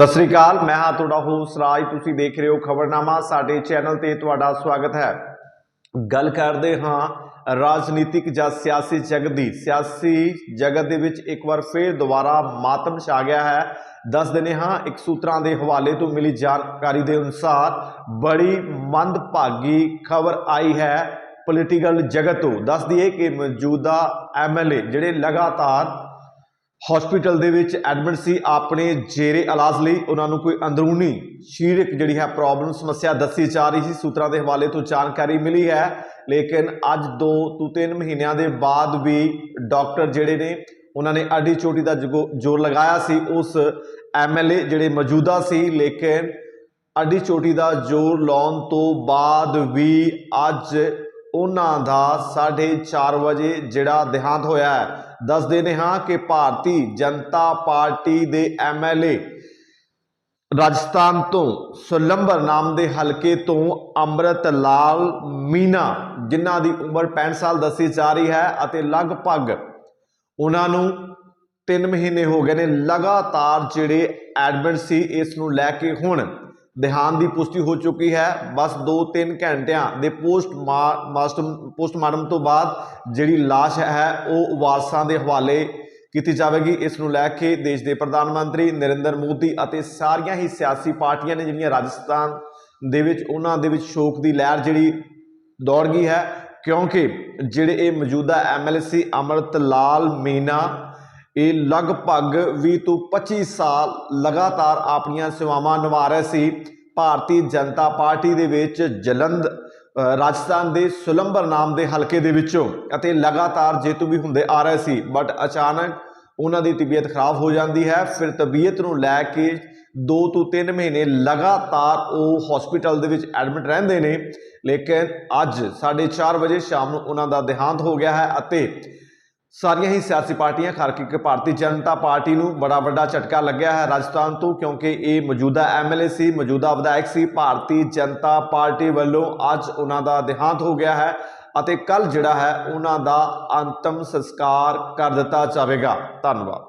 ਸਤਿ ਸ੍ਰੀ ਅਕਾਲ, ਮੈਂ ਹਾਂ ਤੁਹਾਡਾ ਹੋਸਟ ਰਾਜ। ਤੁਸੀਂ ਦੇਖ ਰਹੇ ਹੋ ਖਬਰਨਾਮਾ, ਸਾਡੇ ਚੈਨਲ ਤੇ ਤੁਹਾਡਾ ਸਵਾਗਤ ਹੈ। ਗੱਲ ਕਰਦੇ ਹਾਂ ਰਾਜਨੀਤਿਕ ਜਾਂ ਸਿਆਸੀ ਜਗਤ ਦੀ। ਸਿਆਸੀ ਜਗਤ ਦੇ ਵਿੱਚ ਇੱਕ ਵਾਰ ਫੇਰ ਦੁਬਾਰਾ ਮਾਤਮ ਛਾ ਗਿਆ ਹੈ। ਦੱਸ ਦਿੰਦੇ ਹਾਂ, ਇੱਕ ਸੂਤਰਾਂ ਦੇ ਹਵਾਲੇ ਤੋਂ ਮਿਲੀ ਜਾਣਕਾਰੀ ਦੇ ਅਨੁਸਾਰ ਬੜੀ ਮੰਦਭਾਗੀ ਖਬਰ ਆਈ ਹੈ ਪੋਲੀਟੀਕਲ ਜਗਤ ਤੋਂ। ਦੱਸ ਦਈਏ ਕਿ ਮੌਜੂਦਾ ਐਮਐਲਏ ਜਿਹੜੇ ਲਗਾਤਾਰ ਹਸਪੀਟਲ ਦੇ ਵਿੱਚ ਐਡਮਿਟ ਸੀ। ਆਪਣੇ ਜੇਰੇ ਇਲਾਜ ਲਈ ਉਹਨਾਂ ਨੂੰ ਕੋਈ ਅੰਦਰੂਨੀ ਸਰੀਰਕ ਜਿਹੜੀ ਹੈ ਪ੍ਰੋਬਲਮ, ਸਮੱਸਿਆ ਦੱਸੀ ਜਾ ਰਹੀ ਸੀ। ਸੂਤਰਾਂ ਦੇ ਹਵਾਲੇ ਤੋਂ ਜਾਣਕਾਰੀ ਮਿਲੀ ਹੈ। ਲੇਕਿਨ ਅੱਜ 2 ਤੋਂ 3 ਮਹੀਨਿਆਂ ਦੇ ਬਾਅਦ ਵੀ ਡਾਕਟਰ ਜਿਹੜੇ ਨੇ, ਉਹਨਾਂ ਨੇ ਅੱਡੀ ਚੋਟੀ ਦਾ ਜਗੋ- ਜ਼ੋਰ ਲਗਾਇਆ ਸੀ। ਉਸ ਐਮਐਲਏ ਜਿਹੜੇ ਮੌਜੂਦਾ ਸੀ, ਲੇਕਿਨ ਅੱਡੀ ਚੋਟੀ ਦਾ ਜ਼ੋਰ ਲਾਉਣ ਤੋਂ ਬਾਅਦ ਵੀ ਅੱਜ ਉਹਨਾਂ ਦਾ 4:30 ਵਜੇ ਜਿਹੜਾ ਦੇਹਾਂਤ ਹੋਇਆ ਹੈ। ਦੱਸ ਨੇ ਹਾਂ ਕਿ ਭਾਰਤੀ ਜਨਤਾ ਪਾਰਟੀ ਦੇ ਐਮਐਲਏ ਰਾਜਸਥਾਨ ਤੋਂ ਸੁਲੰਬਰ ਨਾਮ ਦੇ ਹਲਕੇ ਤੋਂ ਅੰਮ੍ਰਿਤ ਲਾਲ ਮੀਨਾ, ਜਿਨ੍ਹਾਂ ਦੀ ਉਮਰ 65 ਸਾਲ ਦੱਸੀ ਜਾ ਰਹੀ ਹੈ ਅਤੇ ਲਗਭਗ ਉਹਨਾਂ ਨੂੰ 3 ਮਹੀਨੇ ਹੋ ਗਏ ਨੇ। ਲਗਾਤਾਰ ਜਿਹੜੇ ਐਡਮਿਟ ਸੀ, ਇਸ ਨੂੰ ਲੈ ਕੇ ਹੁਣ ਦੇਹਾਂਤ ਦੀ ਪੁਸ਼ਟੀ ਹੋ ਚੁੱਕੀ ਹੈ। ਬਸ 2-3 ਘੰਟਿਆਂ ਦੇ ਪੋਸਟ ਮਾਸਟਰ ਪੋਸਟਮਾਰਟਮ ਤੋਂ ਬਾਅਦ ਜਿਹੜੀ ਲਾਸ਼ ਹੈ, ਉਹ ਵਾਰਸਾਂ ਦੇ ਹਵਾਲੇ ਕੀਤੀ ਜਾਵੇਗੀ। ਇਸ ਨੂੰ ਲੈ ਕੇ ਦੇਸ਼ ਦੇ ਪ੍ਰਧਾਨ ਮੰਤਰੀ ਨਰਿੰਦਰ ਮੋਦੀ ਅਤੇ ਸਾਰੀਆਂ ਹੀ ਸਿਆਸੀ ਪਾਰਟੀਆਂ ਨੇ ਜਿਹੜੀਆਂ ਰਾਜਸਥਾਨ ਦੇ ਵਿੱਚ, ਉਹਨਾਂ ਦੇ ਵਿੱਚ ਸ਼ੋਕ ਦੀ ਲਹਿਰ ਜਿਹੜੀ ਦੌੜ ਗਈ ਹੈ। ਕਿਉਂਕਿ ਜਿਹੜੇ ਇਹ ਮੌਜੂਦਾ ਐਮਐਲਏ ਸੀ ਅਮਰਤ ਲਾਲ ਮੀਨਾ ਇਹ ਲਗਭਗ 20 ਤੋਂ 25 ਸਾਲ ਲਗਾਤਾਰ ਆਪਣੀਆਂ ਸੇਵਾਵਾਂ ਨਿਭਾ ਰਹੇ ਸੀ। ਭਾਰਤੀ ਜਨਤਾ ਪਾਰਟੀ ਦੇ ਵਿੱਚ ਜਲੰਧ ਰਾਜਸਥਾਨ ਦੇ ਸੁਲੰਬਰ ਨਾਮ ਦੇ ਹਲਕੇ ਦੇ ਵਿੱਚੋਂ ਅਤੇ ਲਗਾਤਾਰ ਜੇਤੂ ਵੀ ਹੁੰਦੇ ਆ ਰਹੇ ਸੀ। ਬਟ ਅਚਾਨਕ ਉਹਨਾਂ ਦੀ ਤਬੀਅਤ ਖਰਾਬ ਹੋ ਜਾਂਦੀ ਹੈ। ਫਿਰ ਤਬੀਅਤ ਨੂੰ ਲੈ ਕੇ 2 ਤੋਂ 3 ਮਹੀਨੇ ਲਗਾਤਾਰ ਉਹ ਹਸਪੀਟਲ ਦੇ ਵਿੱਚ ਐਡਮਿਟ ਰਹਿੰਦੇ ਨੇ। ਲੇਕਿਨ ਅੱਜ 4:30 ਵਜੇ ਸ਼ਾਮ ਨੂੰ ਉਹਨਾਂ ਦਾ ਦੇਹਾਂਤ ਹੋ ਗਿਆ ਹੈ ਅਤੇ ਸਾਰੀਆਂ ਹੀ ਸਿਆਸੀ ਪਾਰਟੀਆਂ ਖਾਸ ਕਰਕੇ ਭਾਰਤੀ ਜਨਤਾ ਪਾਰਟੀ ਨੂੰ ਬੜਾ ਵੱਡਾ ਝਟਕਾ ਲੱਗਿਆ ਹੈ ਰਾਜਸਥਾਨ ਤੋਂ, ਕਿਉਂਕਿ ਇਹ ਮੌਜੂਦਾ ਐਮਐਲਏ ਸੀ, ਮੌਜੂਦਾ ਵਿਧਾਇਕ ਸੀ, ਭਾਰਤੀ ਜਨਤਾ ਪਾਰਟੀ ਵੱਲੋਂ ਅੱਜ ਉਹਨਾਂ ਦਾ ਦੇਹਾਂਤ ਹੋ ਗਿਆ ਹੈ ਅਤੇ ਕੱਲ ਜਿਹੜਾ ਹੈ ਉਹਨਾਂ ਦਾ ਅੰਤਮ ਸੰਸਕਾਰ ਕਰ ਦਿੱਤਾ ਜਾਵੇਗਾ। ਧੰਨਵਾਦ।